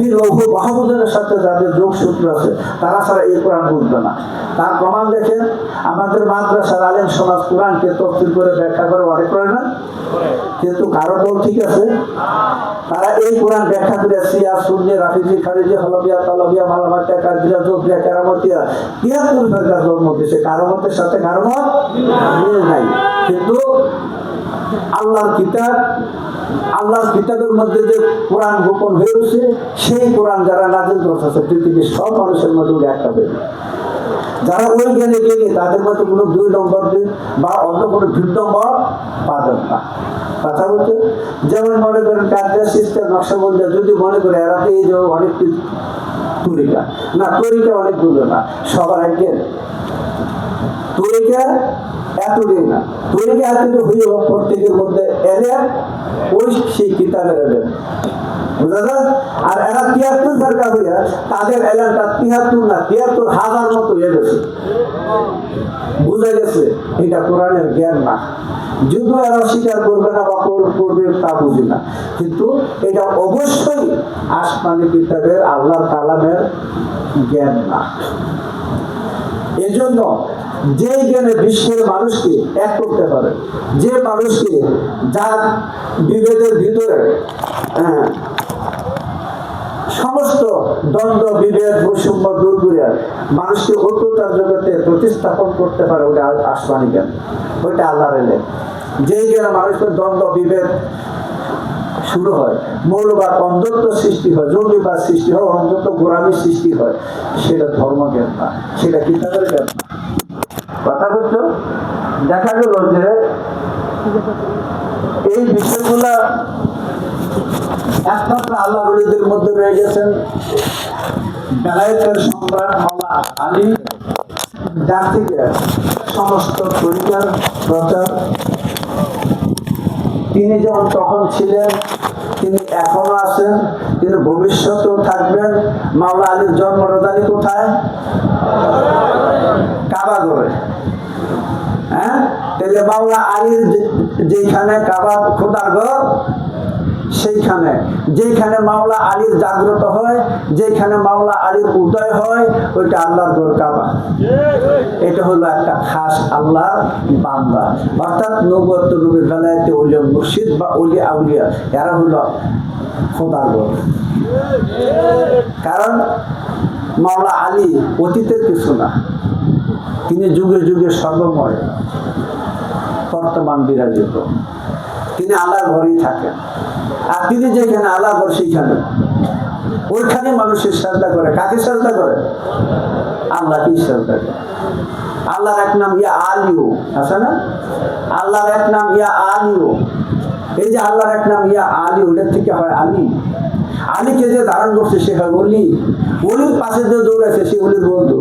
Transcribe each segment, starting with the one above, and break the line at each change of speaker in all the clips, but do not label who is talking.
এই লৌহ মাহমুদের সাথে যাদের যোগসূত্র আছে, তারা ছাড়া এই কোরআন বুঝবে না। তার প্রমাণ দেখেন, আমাদের মাদ্রাসার আলেম সমাজ কোরআনকে তফসিল করে ব্যাখ্যা করে অনেক করে না? কিন্তু কারও দল ঠিক আছে? তারা এই কোরআন ব্যাখ্যা করে সিয়া শূন্য রাফিজি, খারিজি হলবিয়া তলবিয়া মালামাতিয়া কাজরিয়া জোবরিয়া, কেরামতিয়া, তিয়াত্তর সরকার জন্ম দিয়েছে কারও সাথে কারও মত মিল নাই। কিন্তু আল্লাহর কিতাব, আল্লাহর কিতাবের মধ্যে যে কোরআন গোপন হয়েছে, সেই কোরআন যারা নাজিল করতেছে পৃথিবীর সব মানুষের মধ্যে ওই একটা বের যারা ওই জ্ঞানে গেলে তাদের মধ্যে কোনো দুই নম্বর বা অন্য কোনো দুই নম্বর পাবেন না। কথা বলতে যেমন মনে করেন কার্যার সিস্টেম নকশাবন্দি, যদি মনে করে এরা এই যে অনেক তরিকা। না, তরিকা অনেক দূরে না সবার একজন তরিকা এতটাই না। তরিকা এতটুকু হইল, প্রত্যেকের মধ্যে ওই সেই কিতাবের যায়? আর এরা তিয়াত্তর সরকার হইয়া তাদের তিয়াত্তর না, তিয়াত্তর হাজার মতো হয়ে গেছে। গেছে, এটা কোরআনের জ্ঞান না। যদিও এরা স্বীকার করবে না বা কর- করবে, তা বুঝি না। কিন্তু এটা অবশ্যই আসমানি কিতাবের, আল্লাহ কালামের জ্ঞান না। এজন্য যে জ্ঞানে বিশ্বের মানুষকে এক করতে পারে যে মানুষকে যার বিভেদের ভিতরে হ্যাঁ, সমস্ত দ্বন্দ্ব বিভেদ বৈষম্য দূর করে মানুষকে ঐক্যতার জগতে প্রতিস্থাপন করতে পারে ওটা আসমানি জ্ঞান ওইটা আল্লাহর এলে যেই জ্ঞানে মানুষের দ্বন্দ্ব বিভেদ শুরু হয়। মৌলবাদ অন্ধত্ব সৃষ্টি হয় জঙ্গিবাদ সৃষ্টি হয়, অন্ধত্ব গোড়ামি সৃষ্টি হয়। সেটা ধর্মজ্ঞান না, সেটা কিতাবের জ্ঞান না। কথা বলছো দেখা গেল যে এই বিষয়গুলা একমাত্র আল্লাহ রলিদের মধ্যে রয়ে গেছেন বেলায়েতের সম্রাট মাওলা আলী থেকে সমস্ত তরিকার প্রচার তিনি যেমন তখন ছিলেন, তিনি এখনও আছেন, তিনি ভবিষ্যতেও থাকবেন। মাওলা আলীর জন্ম রাজধানী কোথায়? কাবা করে হ্যাঁ? তাহলে মাওলা আলীর যেখানে কাবা খোদার ঘর সেইখানে। যেখানে মাওলা আলীর জাগ্রত হয় যেখানে মাওলা আলীর উদয় হয়, ওইটা আল্লাহর ঘর কাবা। এটা হলো একটা খাস আল্লাহর বান্দা। অর্থাৎ নবত নবীর বেলায়তে উলিয়া মুর্শিদ বা অলি আউলিয়া, এরা হলো খোদার কারণ মাওলা আলী অতীতের কিছু না। তিনি যুগে যুগে সর্বময়, বর্তমান বিরাজিত। তিনি আল্লাহর ঘরেই থাকেন। আর তিনি যেখানে আল্লাহ ঘর সেইখানে ওইখানে মানুষের শ্রদ্ধা করে। কাকে শ্রদ্ধা করে? আল্লাহকেই শ্রদ্ধা করে? আল্লাহর এক নাম ইয়া আলিও আছে না? আল্লাহর এক নাম ইয়া আলিও এই যে আল্লাহর এক নাম ইয়া আলী ওটার থেকে হয় আলী। আলীকে যে ধারণ করছে, সে হয় অলি অলির পাশে যে দৌড়াচ্ছে সে অলির বন্ধু।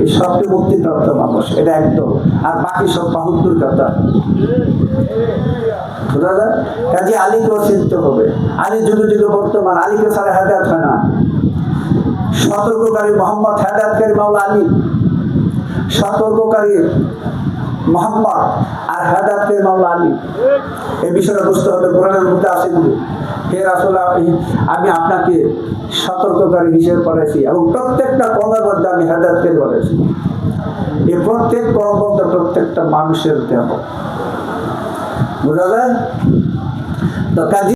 এই সবটি মুক্তিপ্রাপ্ত মানুষ, এটা একদম। আর বাকি সব বাহুত্তর কথা কাজে আলীকেও চিনতে হবে। আলী যুগে যুগে বর্তমান, আলীকে ছাড়া হেদায়ত হয় না। সতর্ককারী মোহাম্মদ, হেদায়তকারী মাওলা আলী। সতর্ককারী মোহাম্মদ আর হেদায়তকারী মাওলা আলী। এই বিষয়টা বুঝতে হবে, কোরআনের মধ্যে আছে হে আপনি- আমি আপনাকে সতর্ককারী হিসেবে করেছি এবং প্রত্যেকটা কমের মধ্যে আমি হেদায়তকারী করেছি এই প্রত্যেক কর্ম মধ্যে প্রত্যেকটা মানুষের দেহ। বোঝা যায়? তো কাজে